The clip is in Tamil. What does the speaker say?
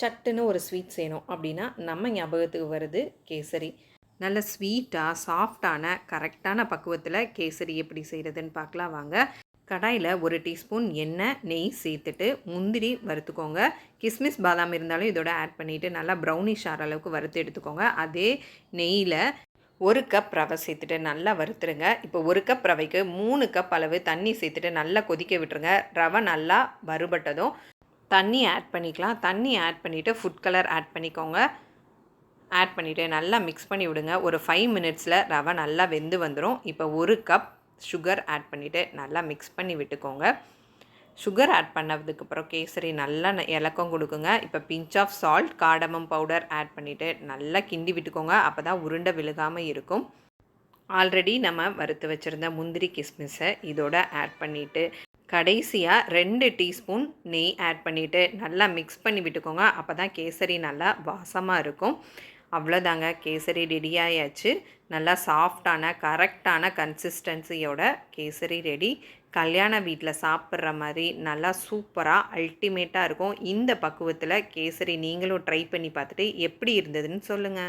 சட்டுன்னு ஒரு ஸ்வீட் செய்யணும் அப்படின்னா நம்ம ஞாபகத்துக்கு வருது கேசரி. நல்ல ஸ்வீட்டாக சாஃப்டான கரெக்டான பக்குவத்தில் கேசரி எப்படி செய்கிறதுன்னு பார்க்கலாம் வாங்க. கடாயில் ஒரு டீஸ்பூன் எண்ணெய் நெய் சேர்த்துட்டு முந்திரி வறுத்துக்கோங்க. கிஸ்மிஸ் பாதாம் இருந்தாலும் இதோட ஆட் பண்ணிவிட்டு நல்லா ப்ரௌனிஷ் ஆகிற அளவுக்கு வறுத்து எடுத்துக்கோங்க. அதே நெய்யில் ஒரு கப் ரவை சேர்த்துட்டு நல்லா வறுத்துருங்க. இப்போ ஒரு கப் ரவைக்கு மூணு கப் அளவு தண்ணி சேர்த்துட்டு நல்லா கொதிக்க விட்டுருங்க. ரவை நல்லா வறுபட்டதும் தண்ணி ஆட் பண்ணிக்கலாம். தண்ணி ஆட் பண்ணிவிட்டு ஃபுட் கலர் ஆட் பண்ணிக்கோங்க. ஆட் பண்ணிவிட்டு நல்லா மிக்ஸ் பண்ணி விடுங்க. ஒரு ஃபைவ் மினிட்ஸில் ரவை நல்லா வெந்து வந்துடும் இப்போ ஒரு கப் சுகர் ஆட் பண்ணிவிட்டு நல்லா மிக்ஸ் பண்ணி விட்டுக்கோங்க. சுகர் ஆட் பண்ணதுக்கப்புறம் கேசரி நல்லா இலக்கம் கொடுக்குங்க. இப்போ pinch of salt cardamom powder add பண்ணிவிட்டு நல்லா கிண்டி விட்டுக்கோங்க. அப்போ தான் உருண்டை விழுகாமல் இருக்கும். ஆல்ரெடி நம்ம வறுத்து வச்சுருந்த முந்திரி கிஸ்மிஸை இதோட ஆட் பண்ணிவிட்டு கடைசியாக ரெண்டு டீஸ்பூன் நெய் ஆட் பண்ணிவிட்டு நல்லா மிக்ஸ் பண்ணி விட்டுக்கோங்க. அப்போ தான் கேசரி நல்லா வாசமாக இருக்கும். அவ்வளோதாங்க கேசரி ரெடி ஆயாச்சு. நல்லா சாஃப்டான கரெக்டான கன்சிஸ்டன்சியோட கேசரி ரெடி கல்யாண வீட்டில் சாப்பிட்ற மாதிரி நல்லா சூப்பராக அல்டிமேட்டாக இருக்கும். இந்த பக்குவத்தில் கேசரி நீங்களும் ட்ரை பண்ணி பார்த்துட்டு எப்படி இருந்ததுன்னு சொல்லுங்கள்